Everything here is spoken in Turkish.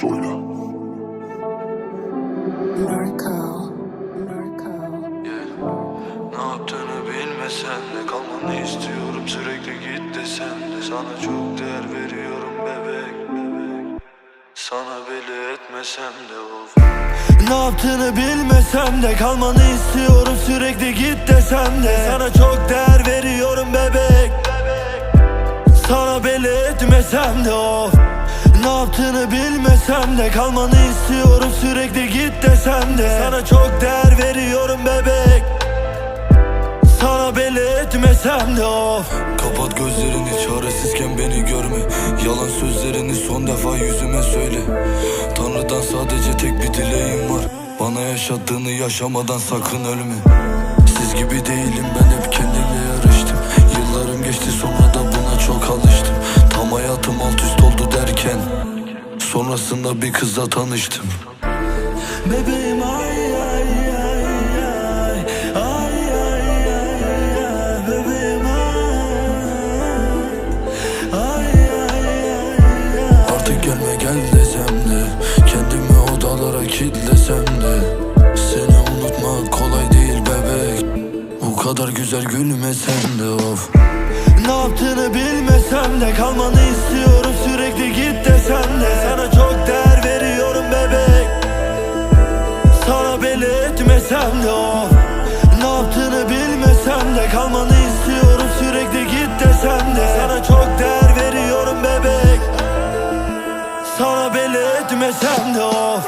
Soyla. Narco. Narco. Ne yaptığını bilmesen de kalmanı istiyorum sürekli git desen de Sana çok değer veriyorum bebek bebek Sana belli etmesem de of Ne yaptığını bilmesem de kalmanı istiyorum sürekli git desem de Sana çok değer veriyorum bebek etmesem de of Ne yaptığını bilmesem de Kalmanı istiyorum sürekli git desem de. Sana çok değer veriyorum bebek. Sana belli etmesem de of Kapat gözlerini çaresizken beni görme. Yalan sözlerini son defa yüzüme söyle. Tanrıdan sadece tek bir dileğim var. Bana yaşattığını yaşamadan sakın ölme. Siz gibi değilim Sonrasında bir kızla tanıştım. Bebeğim ay ay ay ay. Ay ay ay ay. Bebeğim ay. Ay ay ay ay. Artık gelme gel desem de Kendimi odalara kilitlesem de. Seni unutmak kolay değil bebek. Bu kadar güzel gülmesen de of. Ne yaptığını bilmesem de kalmanı Sana belli etmesem de of.